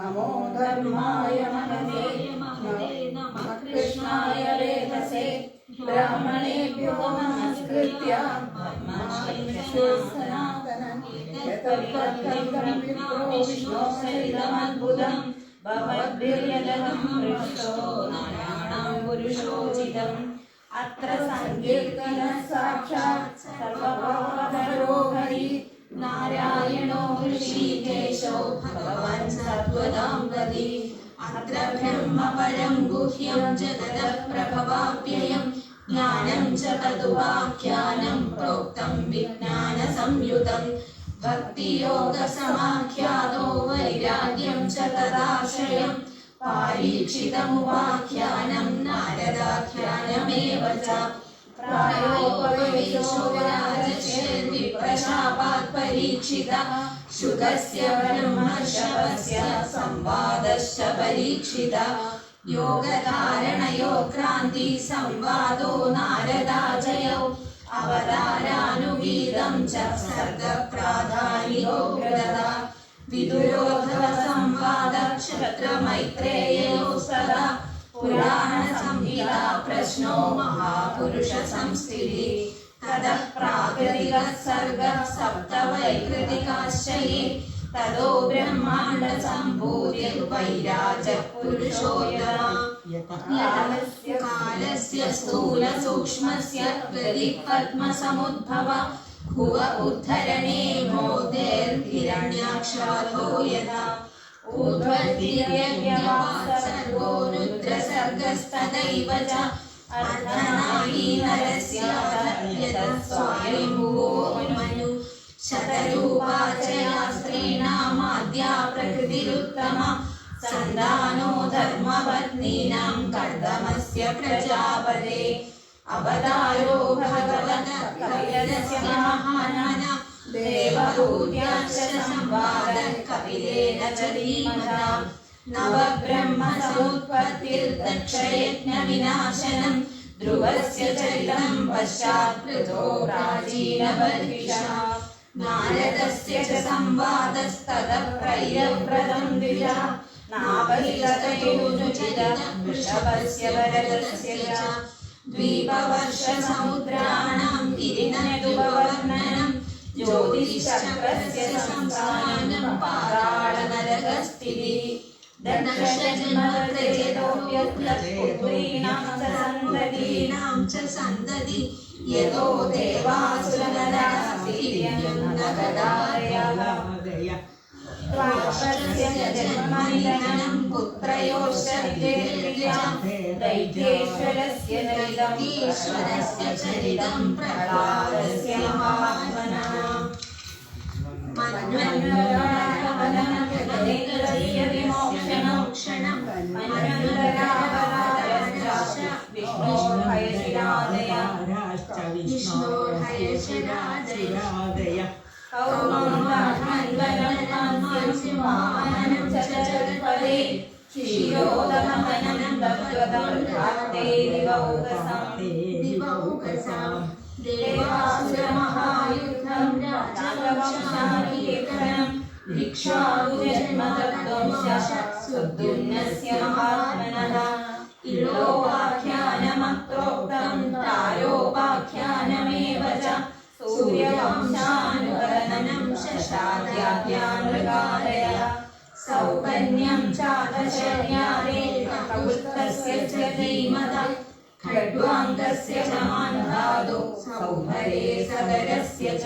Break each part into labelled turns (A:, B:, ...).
A: नमो
B: धर्माय मनसे नमः कृष्णाय रेतसे ब्राह्मणेभ्यो नमस्कृत्य सनातनं यतत्कर्तव्यं विप्रो विष्णो पुरुषोचितम्। अत्र सङ्कीर्तनः साक्षात् सर्वभवधरो നാരായണോ ഋഷികേശോ ഭഗവാൻ സത്വതാം ഗതി അത്ര ബ്രഹ്മപരം ഗുഹ്യം ജഗത പ്രഭവാപ്യയം ജ്ഞാനം ച തതുവാഖ്യാനം പ്രോക്തം വിജ്ഞാന സംയുതം. ഭക്തിയോഗസമാഖ്യാതോ വൈരാഗ്യം ച തദാശ്രയം. പാരീക്ഷിതമുപാഖ്യാനം നാരദാഖ്യാനമേവ ച. परीक्षितः शुकस्य ब्रह्मशवस्य संवादश्च परीक्षिता। योगधारणयो क्रान्तिसंवादो नारदाजयौ अवतारानुगीतं च सर्गप्राधान्यो मृदः विदुरोधव संवाद विदुरोधसंवादक्षत्रमैत्रेययो सदा। ക്ഷത്രമൈത്രേയോ സദാ പുരാണ സംഹിത പ്രശ്നോ മഹാപുരുഷ സംസ്ഥിതി തതഃ പ്രാകൃതിക സർഗ സപ്ത വൈകൃതികാശ്ചയേ തതോ ബ്രഹ്മാണ്ഡ സംഭൂതി വൈരാജ പുരുഷോത്തമ കാലസ്യ സ്ഥൂല സൂക്ഷ്മസ്യ പത്മസമുദ്ഭവ ഭുവ ഉദ്ധരണേ മോദേർഹിരണ്യാക്ഷാധോ യഥാ ൂർധ്വദിവ്യമാസർഗോരുദ്രസർഗസ്തദൈവ ച അർദ്ധനായി നരസ്യാതസ്വയംഭൂവോ മനു ശതരൂപാചയാ സ്ത്രീണാമാദ്യാ പ്രകൃതിരുത്തമ സന്താനോ ധർമ്മപത്നീനാം കർദ്ദമസ്യ പ്രജാപതേ അവതാരോ ഭഗവത കവിരസ്യ മഹാനാനാം संवादः कपिलेन च धीमताम्। नवब्रह्मसमुत्पत्तिर्दक्षयज्ञविनाशनम् ध्रुवस्य चरितम् पश्चात् कृतो प्राचीनबर्हिषा नारदस्य च संवादस्तदप्रयव्रतम् द्विजा। नापहिलतयोजुचिदृषभस्य वरदस्य च। द्वीपवर्षसमुद्राणाम् दीपतिमुद्राणाम् ज्योतिषप्रस्य संस्थानं पाराणनरकस्थिति दक्षजन्मत्येतोऽप्यत्लपुत्रीणां च सन्ततीनां सन्तति यतो देवासुरनरः न कदार्यः त्वात्परस्य जन्मनिलनं पुत्रयोश्च विजयं दैत्येश्वरस्य दैलमीश्वरस्य चरितं प्रभावस्य महात्मना मन्मन्मनः विमोक्षणम् योगमननं भक्त्वदं ते दिवौकसां दिवौकसां देवासुरमहायुद्धं राजवंशारिलेखनं भिक्षागुजन्मतत्त्वं च
C: खड्वाङ्गस्य च मान्धादो सौभरे सगरस्य च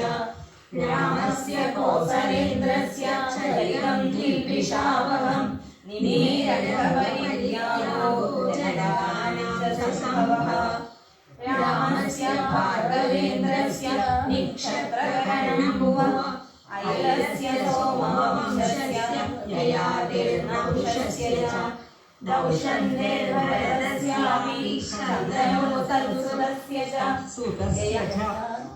C: रामस्य कौसलेन्द्रस्य चरितं किल्बिषावहम् निमीरपरिज्ञानो जडानां च सम्भवः रामस्य भार्गवेन्द्रस्य निक्षत्रकरणभुवः ऐलस्य सोमवंशस्य ययातिर्नहुषस्य च च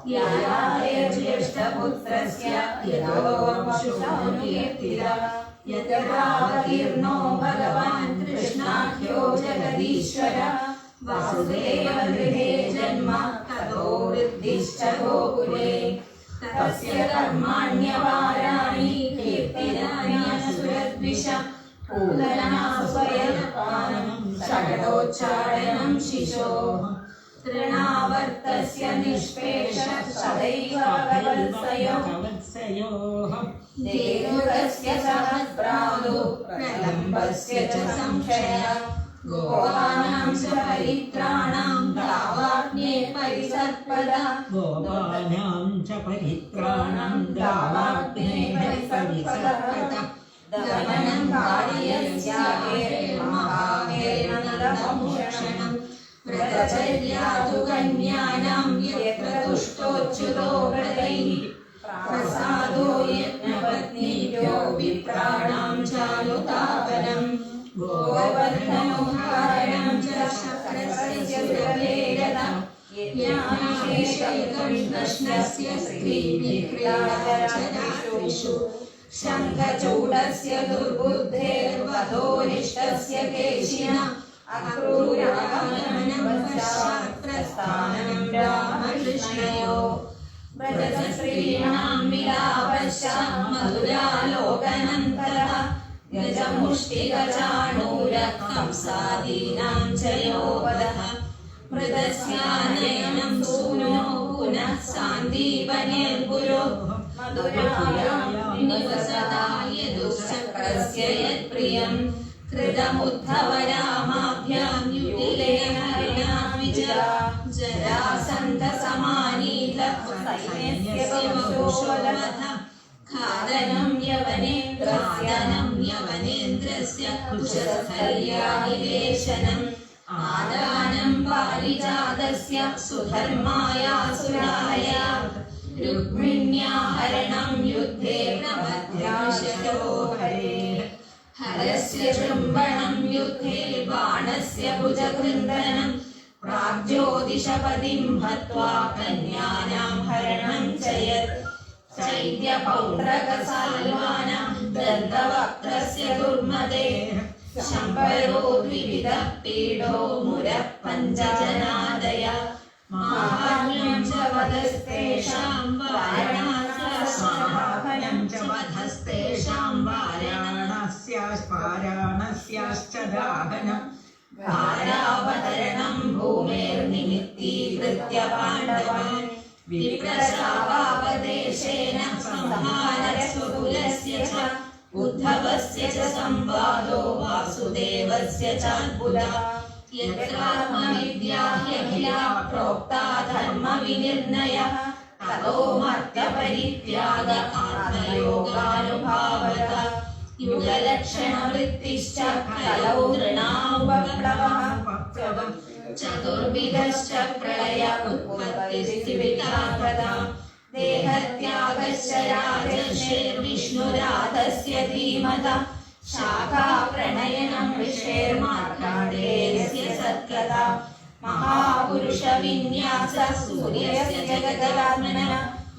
C: ययातिर्ज्येष्ठपुत्रस्य यदोवंशोऽनुकीर्तितः यत्रावतीर्णो भगवान् कृष्णाख्यो जगदीश्वर। वासुदेवगृहे जन्म, ततो वृद्धिश्च गोकुले। तस्य कर्माण्यपाराणि कीर्तिदान्यसुरद्विष पूलनास्वयत्पानं षडोच्चारणं शिशोः तृणावर्तस्य निष्पेष सदैव कवत्सयो
D: कवत्सयोः
C: देवस्य सहस्रादो प्रलम्बस्य च संशय गोपानां च परित्राणां दावाग्ने परिसत्पदा
D: गोपानां च परित्राणं दावाग्ने परिसर्पदा
C: दमनं कार्यस्यागे महाहेरनन्दभूषणम् व्रतचर्यातु कन्यानां यत्र तुष्टोच्युतो व्रतैः प्रसादो यज्ञपत्नीभ्यो विप्राणां चानुतापनम् गोवर्धनोद्धारणं च शक्रस्य सुरभेरत यज्ञाभिषेककृष्णस्य स्त्रीभिक्रीडाचरात्रिषु शङ्खचूडस्य दुर्बुद्धेर्वधोरिष्टस्य केशिन अक्रूरागमनं पश्चात् प्रस्थानं रामकृष्णयो व्रतस्त्रीणां विलापश्च मधुरालोकनन्तरः गजमुष्टिगचाणूरकंसादीनां च यो वदः मृतस्यानयनं सूनो पुनः सान्दीपनिर्गुरो मधुरायां यदुश्चक्रस्य यत्प्रियं कृतमुद्धव रामाभ्यां युटिले हरिणा विजया जरासन्धसमानीत सैन्यस्य बहुशोवध खादनं यवनेन्द्रादनं यवनेन्द्रस्य कुशस्थल्यानिवेशनम् आदानं पारिजातस्य सुधर्मायासुराया रुक्मिण्या രുക്മിണ്യാഹരണം യുദ്ധേ നവധ്യാശയോ ഹരസ്യ ശൃംഭണം യുദ്ധേ ബാണസ്യ ഭുജകൃന്ദനം പ്രാഗ്ജ്യോതിഷപതിം ഹത്വാ കന്യാനാം ഹരണം ചയത്. ചൈത്യപൗണ്ഡ്രകസാൽവാനാം ദന്തവക്രസ്യ ദുർമദേ. ശംഭരോ ദ്വിവിധ പീഡോ മുര പഞ്ചജനാദ वधस्तेषां वाराणस्याभयं च वधस्तेषां
D: वाराणस्याश्वाराणस्याश्च दाहनम्
C: भारावतरणं भूमेर्निमित्तीकृत्य पाण्डवान्। विप्रशापावदेशेन संहारस्तु यत्रात्मविद्या प्रोक्ता धर्मविनिर्णयः ततो मर्त्यपरित्याग आत्मयोगानुभावः युगलक्षणवृत्तिश्च कलौ नृणामुपप्लवः। चतुर्विधश्च प्रलय उत्पत्तिस्थिमितापदा देहत्यागश्च राजर्षेर्विष्णुराधस्य धीमता। शाखा प्रणयनं ऋषेर्मार्काण्डेयस्य सत्कथा महापुरुषविन्यास सूर्यस्य जगदात्मनः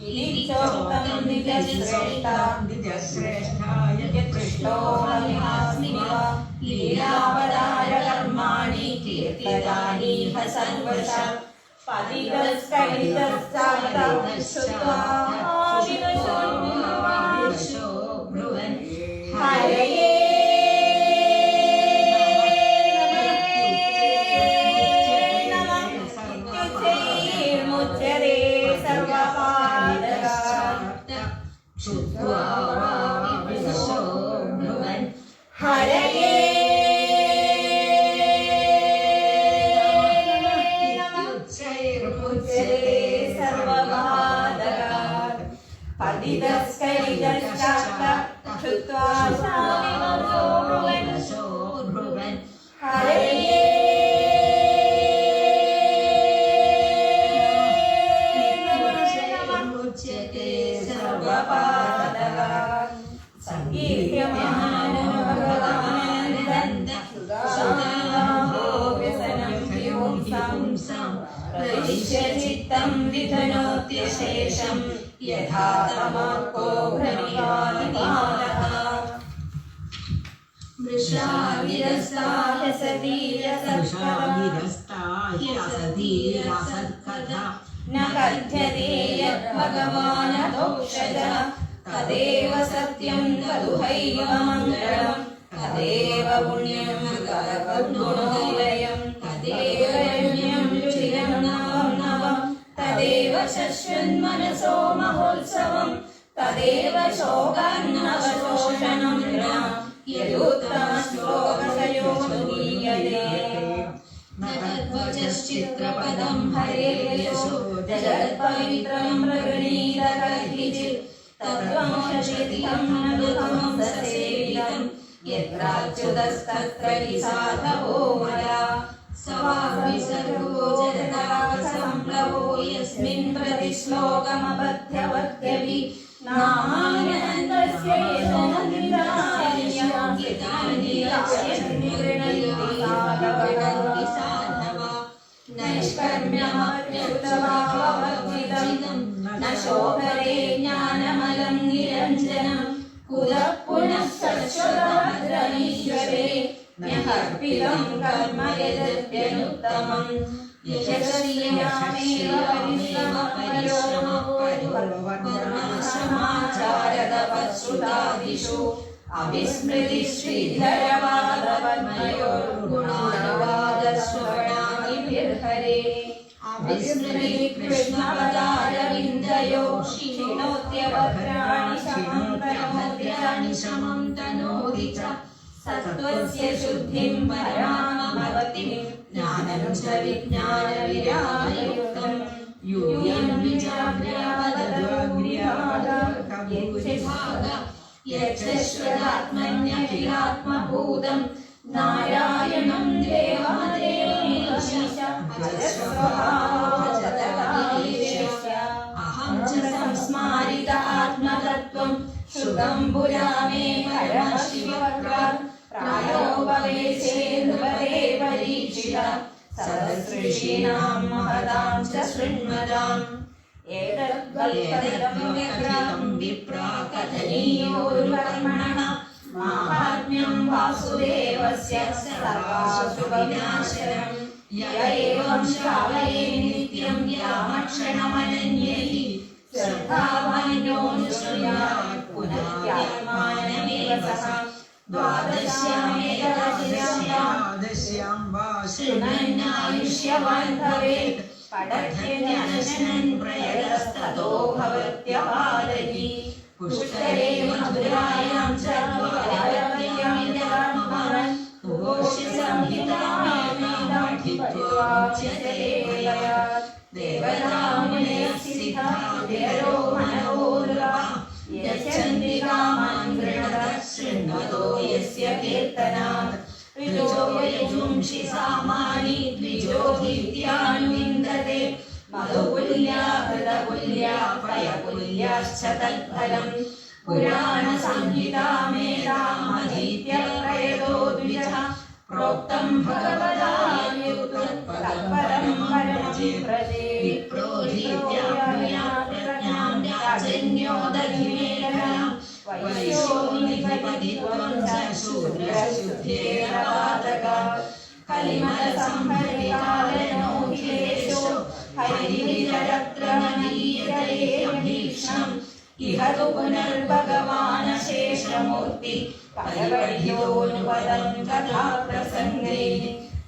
C: इति चोक्तं निजश्रेष्ठा
D: निजश्रेष्ठाय
C: कृष्णो महिमास्मि वा लीलावतारकर्माणि कीर्तितानि ह सर्वश पतितस्तडितस्तातः सतीरसत्कथा
D: ह्यसतीरसत्कथा
C: न कथ्यते यद्भगवानतोक्षजः तदेव सत्यं तदुहैवमङ्गलम् तदेव पुण्यं गुणोदयं तदेव पुण्यं रुचिरं नवं नवं तदेव शश्वन्मनसो महोत्सवं तदेव शोकान्नवशोषणं न
B: चित्रपदं
C: हरे यशो जगत्पवित्रं प्रगणीरकैर्चित् तत्त्वमोषितं नृतमं ससेवितं यत्राच्युतस्तत्र हि साधवो या सहा जगता सम्प्रभो यस्मिन्
B: प्रतिश्लोकमपद्यपि
C: ഗമ്യമാത്യുത്തമാവവർജിതം ന ശോഭരേ ജ്ഞാനമലം നിരഞ്ജനം. കുതഃ പുനഃ സശ്വതമദ്രമീശ്വരേ ന്യഹർപ്പിതം കർമ്മ യദത്യനുത്തമം യശസ്വിയാമേവ പരിണിമ പരിശോമ കുർമാശ്രമാചാരതപശ്രുതാദിഷു അവിസ്മൃതി ശ്രീധരവാദപന്മയോർഗുണാനുവാദശ്രവണാദിഭിർഹരേ विस्मृतिकृष्णवतारविन्दयो क्षिणोत्यवक्राणि शमं प्रमोद्राणि शमं तनोति च। सत्त्वस्य शुद्धिं परामभवतिं। ज्ञानं च विज्ञानविरायुक्तं यूयं निजाग्र्यावदग्र्याद यच्च श्वदात्मन्यखिलात्मभूतम् നാരായണം ദേവാദേവീശ അഹം ച സംസ്മാരിത ആത്മതത്വം ശ്രുതം പുരാമേ പരമശിവക്ര പ്രായോപവേശേ നൃപരേ പരീക്ഷിത. സദസൃഷീണാം മഹതാം ച ശൃണ്മതാം. ഏതദ്വൽപരം വിപ്രാകഥനീയോ കർമ്മണ माहात्म्यं वासुदेवस्य सर्वासु य एवं श्रावये नित्यं यामक्षणमनन्यैः। श्रद्धावान्योऽनुशृणुयात् पुनः यात्मानमेव सः। द्वादश्यामेकादश्याम्
D: वा
C: शृण्वन्नायुष्यवान् भवेत्। पठत्यनशनन् प्रयतस्ततो भवत्यपादयि पुष्करे मधुरायां च ീത്യാനുവിന്ദത്തെ മതകുല്യാകൃതകുല്യാ പയകുല്യാശ്ച തൽഫലം പുരാണസംഹിതാമേതാമ प्रोक्तं भगवता तत्परं परमं प्रजे विप्रोधीत्याप्नुयात् प्रज्ञां राजन्यो दधिमेधः वैश्योनिधिपतित्वं च शूद्रशुद्धेरवातक कलिमलसंहरिकालनोऽखिलेशो हरिविरत्र नदीयते भीक्ष्णम् इहतु पुनर्भगवान् शेषमूर्ति परवड्योनुपदं तथा प्रसङ्गे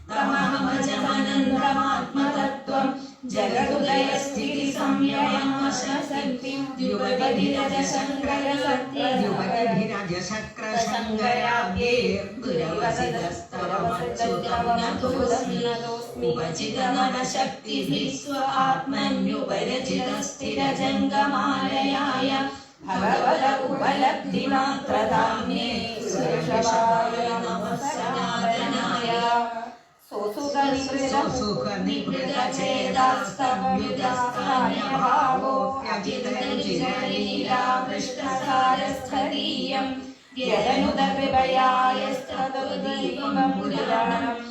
C: तमहमजमनन्दमात्मतत्त्वं जगदुदयस्थितिसंयमाशक्तिं युगपतिरजशङ्करसत्ययुगपतिरजशङ्करसङ्गराब्ये गुरवसितस्तव मच्युतं न तु ഭഗവത ഉപലബ്ധിമാത്രധാമ്യേ സുരക്ഷവായ നമഃ സനാതനായ സുസുഖനികൃത സുഖനികൃതചേതാസ്തവ്യുതാസ്ഥാന്യഭാവോऽപ്യജിതരുചിരലീലാകൃഷ്ണസാരസ്ഥതീയം യദനുദീപം പുരാണം തമഖില വിചിരവൃചിനഗ്നം വ്യാസസൂനം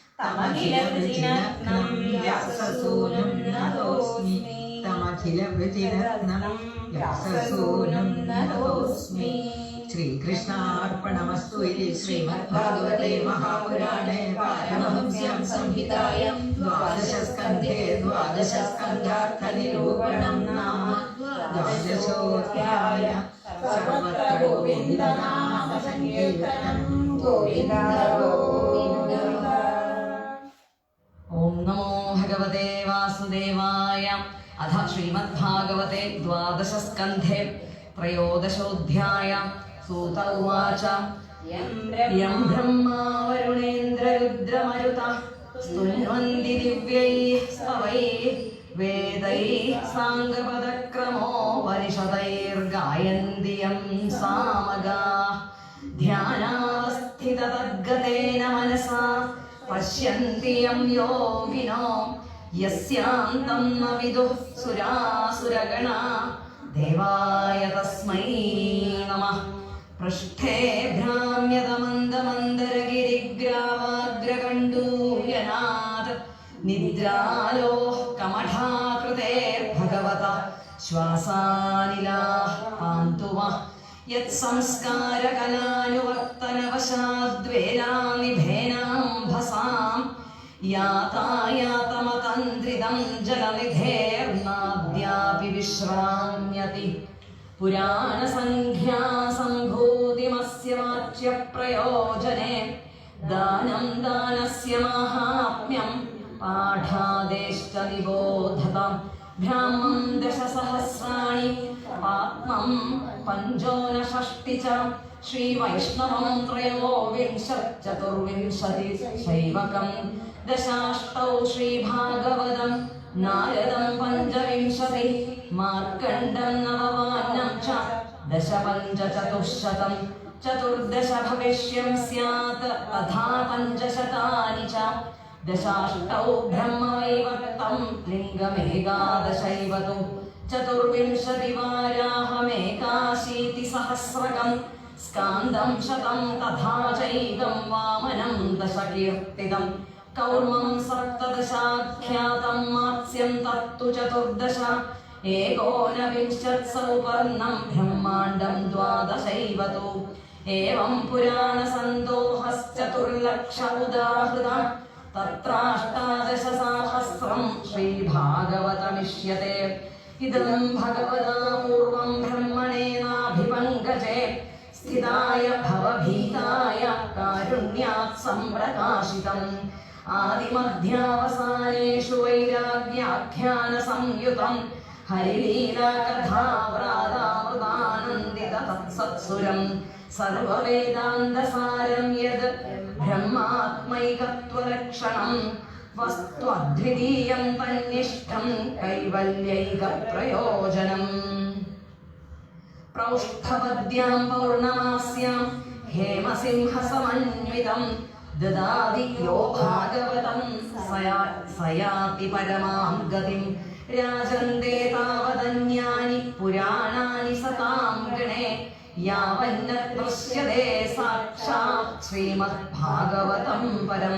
D: യതനുതകൃപയായസ്തത്വദീപം പുരാണം തമഖില വൃജിനഗ്നം വ്യാസസൂനം നതോസ്മി തമഖില വൃജിനഗ്നം വ്യാസസൂനം इति ശ്രീകൃഷ്ണാർപ്പണമസ്തു महापुराणे ശ്രീമദ്ഭാഗവതേ മഹാപുരാണേ. द्वादशस्कन्धे द्वादशस्कन्धार्थनिरूपणं ദ്വാദശസ്കന്ധേ ദ്വാദശസ്കന്ധാർത്ഥനിരൂപണം നാമ. ദ്വാദശോധ്യായ സർവത്ര
E: വാസുദേവായ അഥ ശ്രീമദ്ഭാഗവതേ द्वादशस्कन्धे त्रयोदशोऽध्यायां सूत उवाच यं ब्रह्मा वरुणेन्द्ररुद्रमरुतः स्तुन्वन्ति दिव्यैः स्तवैः वेदैः साङ्गपदक्रमोपनिषदैर्गायन्ति यं सामगाः ध्यानावस्थिततद्गतेन मनसा पश्यन्ति यं योगिनो यस्यान्तं न विदुः सुरासुरगणा देवाय तस्मै नमः पृष्ठे भ्राम्यतमन्दमन्दरगिरिग्रावाग्रकण्डूयनात् निद्रालोः कमठाकृतेर्भगवत श्वासानिलाः पान्तु वः यत्संस्कारकलानुवर्तनवशाद्वेलानिभेनाम्भसाम् യാതായാതമതന്ത്രിതം ജലനിധേർണാദ്യാപി വിശ്രാമ്യതി. പുരാണസംഖ്യാസംഭൂതിമസ്യ വാച്യപ്രയോജനെ. ദാനം ദാനസ്യ മാഹാത്മ്യം പാഠാദേഷ്ട നിബോധത ഭ്രാമം ദശസഹസ്രാണി ആത്മം പഞ്ചോനഷഷ്ടി ച. श्रीवैष्णवं त्रयोविंशच्चतुर्विंशति शैवकं दशाष्टौ श्रीभागवतं नारदं पञ्चविंशति मार्कण्डं नववान्नं च दश पञ्चचतुश्शतं चतुर्दश भविष्यं स्यात् तथा पञ्चशतानि च दशाष्टौ ब्रह्मवैवर्तं लिङ्गमेकादशैव तु സ്കാന്തം ശതം തഥാ ചൈകം വാമനം ദശകീർത്തിതം. കൗർമം സപ്തദശാഖ്യാതം മാത്സ്യം തത്തു ചതുർദശ. ഏകോനവിംശത്സൗപർണം ബ്രഹ്മാണ്ടം ദ്വാദശൈവതു. ഏവം പുരാണസന്തോഹശ്ചതുർലക്ഷ ഉദാഹൃത തത്രാഷ്ടാദശസാഹസ്രം ശ്രീഭാഗവതമിഷ്യത്തെ. ഇതം ഭഗവതാ പൂർവം ബ്രഹ്മണേനാഭിപങ്കജേ. സ്ഥിതായ ഭവഭീതായ കാരുണ്യാത് സംപ്രകാശിതം ആദിമധ്യാവസാനേഷു വൈരാഗ്യാഖ്യാന സംയുതം ഹരിലീലാകഥാവ്രാതാമൃതാനന്ദിത തത്സത്സുരം സർവവേദാന്തസാരം യത് ബ്രഹ്മാത്മൈകത്വലക്ഷണം. വസ്തു അദ്വിതീയം തന്നിഷ്ഠം കൈവല്യൈക പ്രയോജനം പ്രൗഷ്ഠപദ്യാം പൗർണമാസ്യാം ഹേമസിംഹസമന്വിതം ദദാതി യോ ഭാഗവതം സയാതി പരമാം ഗതിം രാജന്തേ താവതന്യാനി പുരാണാനി സതാം ഗണേ യാവന്ന ദൃശ്യതേ സാക്ഷാത് ശ്രീമദ് ഭാഗവതം പരം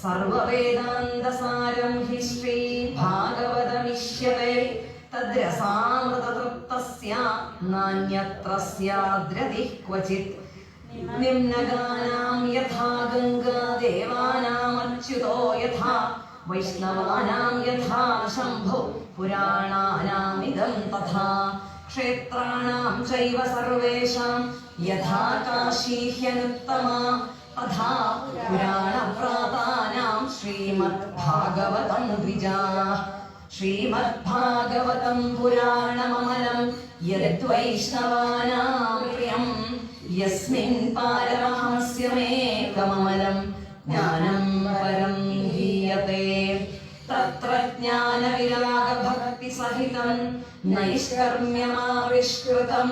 E: സർവവേദാന്തസാരം ഹി ശ്രീ ഭാഗവതമിഷ്യതേ തദ്രസാമൃതതൃപ്തസ്യ നാണ്യത്രസ്യാദ്രതിഃ ക്വചിത് നിമ്നഗാനാം യഥാ ഗംഗാദേവാനാമച്യുതോ യഥാ വൈഷ്ണവാനാം യഥാ ശംഭു പുരാണാനാമിദം തഥാ ക്ഷേത്രാണാം ചൈവ സർവേഷാം യഥാ കാശീഹ്യനുത്തമാ തഥാ പുരാണപ്രാതാനാം ശ്രീമദ്ഭാഗവതം ദ്വിജാ ശ്രീമദ്ഭാഗവതം പുരാണമമലം യദ്വൈഷ്ണവാനാം പ്രിയം യസ്മിൻ പാരമഹസ്യമേകമമലം ജ്ഞാനം പരം ഹീയത്തെ തത്ര ജ്ഞാനവിരാഗഭക്തിസഹിതം നൈഷ്കർമ്യമാവിഷ്കൃതം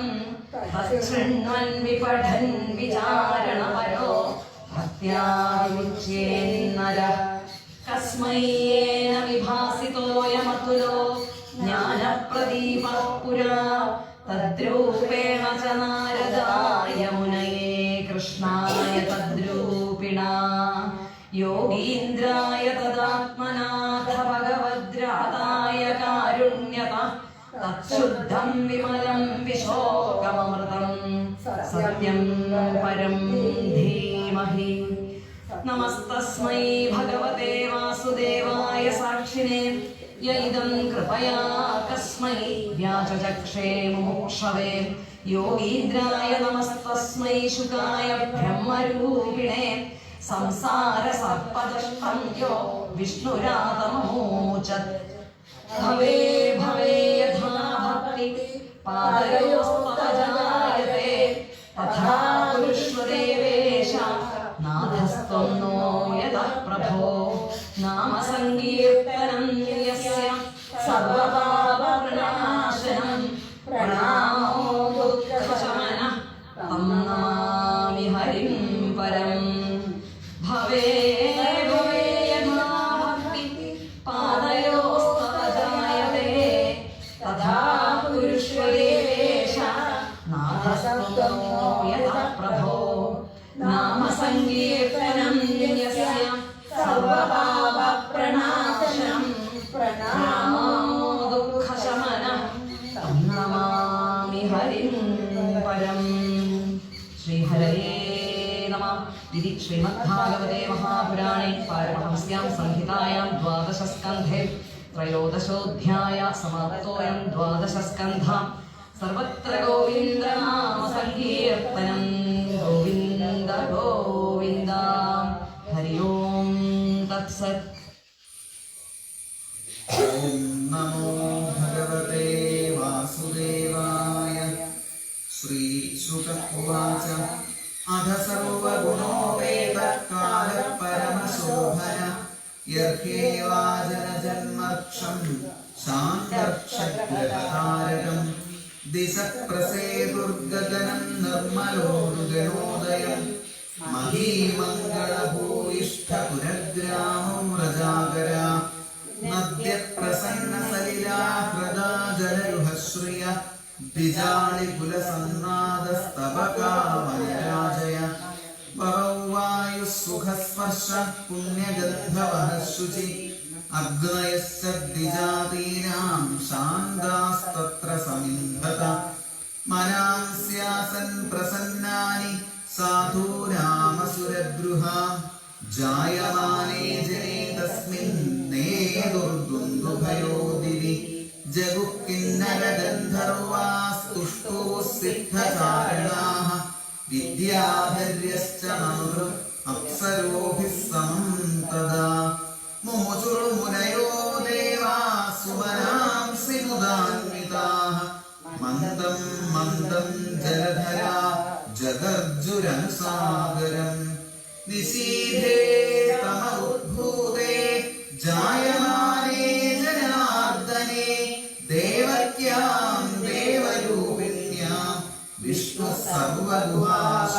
E: ശൃണ്വൻ വിപഠൻ വിചാരണപരോ ഭക്ത്യാമുച്യേന്നര കസ്മയ്യേന വിഭാസിതോയമതുലോ ജ്ഞാനപ്രദീപ പുരാ തദ്രൂപേണ ച നാരദായ മുനയേ കൃഷ്ണായ തദ്രൂപിണ യോഗീന്ദ്രായ തദാത്മനാഥ ഭഗവദ്രാതായ കാരുണ്യത തച്ഛുദ്ധം വിമലം വിശോകമൃതം സത്യം പരം നമസ്തസ്മൈ ഭഗവതേ വാസുദേവായ സാക്ഷിണേ യൈദം കൃപയാ കസ്മൈ വ്യാചചക്ഷേ മോക്ഷവേ യോഗീന്ദ്രായ നമസ്തസ്മൈ ശുകായ ബ്രഹ്മരൂപിണേ സംസാര സർപ്പദഷ്ടം യോ വിഷ്ണുരാതമോചത് ഭവേ ഭവേ യഥാ ഭക്തി പാദയോസ്തവജായത്തെ യതഃ പ്രഭോ നാമ സങ്കീർത്തനം യസ്യ സർവപാപപ്രണാശനം പ്രണാമോ ദുഃഖശമനഃ നമാമി ഹരിം പരം. ഭവേ നാഥസ്ത്വം श्रीमद्भागवते महापुराणे पारमहंस्यां संहितायां द्वादशस्कन्धे त्रयोदशोऽध्याय समाप्तोऽयं द्वादशस्कन्ध सर्वत्र गोविन्दनामसङ्कीर्तनं गोविन्द गोविन्द हरि ओं तत्सत्
F: नमो भगवते वासुदेवाय श्रीशुक उवाच अध सर्वगुणोपे യർഹേവാചനജന്മർക്ഷം ശാന്തർക്ഷഗ്രഹതാരകം ദിശപ്രസേദുർഗഗനം നിർമ്മലോരുഗണോദയം മഹീമംഗളഭൂയിഷ്ടപുരഗ്രാമം രജാകര നദ്യപ്രസന്നസലിലാഹൃദാജലയുഹശ്രിയ ദ്വിജാളികുലസന്നാദസ്തവകാമരാജയ ബഹു സുഖസ്പർശ പുണ്യഗന്ധവ ശുചി. അഗ്നയശ്ചാതീനാം ശാന്താസ്തത്ര സമിന്ധത മനാംസ്യാസൻ പ്രസന്നാനി സാധൂരാമസുരബൃഹ ജായമാനേ ജനേ തസ്മിൻ നേതുർദ്വന്ദ്വഭയോ ദിവി ജഗുഃ കിന്നരഗന്ധർവാസ്തുഷ്ടോ സിദ്ധചാരണാഃ വിദ്യാധര്യശ്ച മമൃത് സരോഭി സന്തദാ. മുമുചുർമുനയോ ദേവാ സുവനാംസി മുദാന്വിതാഃ മന്ദം മന്ദം ജലധരാ ജഗർജുരനുസാഗരം നിശീധേ തമ ഉദ്ഭൂതേ ജായമാനേ ജനാർദ്ദനേ ദേവക്യാം ദേവരൂപിണ്യാം. വിഷ്ണു സർവഗുഹാശ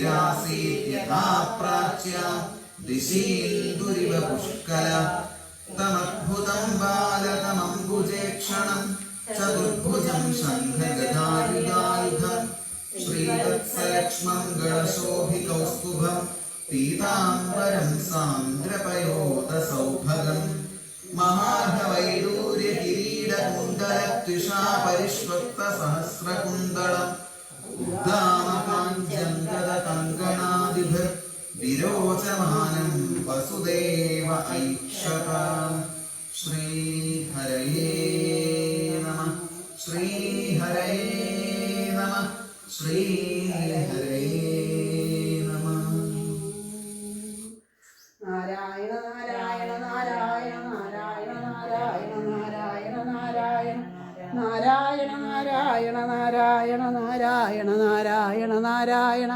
F: നിരാസീയഥാപ്രാച്യ ദിശീൽ ദുരിവ പുഷ്കല. തമദ്ഭുതം ബാലതമംബുജേക്ഷണം ചതുർഭുജം ശംഖഗതായുധായുധം ശ്രീവത്സലക്ഷ്മം ഗണശോഭിതൗസ്തുഭം പീതാംബരം സാന്ദ്രപയോതസൗഭഗം. മഹാർഹവൈഡൂര്യ विरोचमानं वसुदेव ऐक्षत श्रीहरये नमः श्रीहरये नमः श्रीहरये नमः
A: नारायण नारायण नारायण नारायण नारायण नारायण नारायण नारायण नारायण नारायण नारायण नारायण नारायण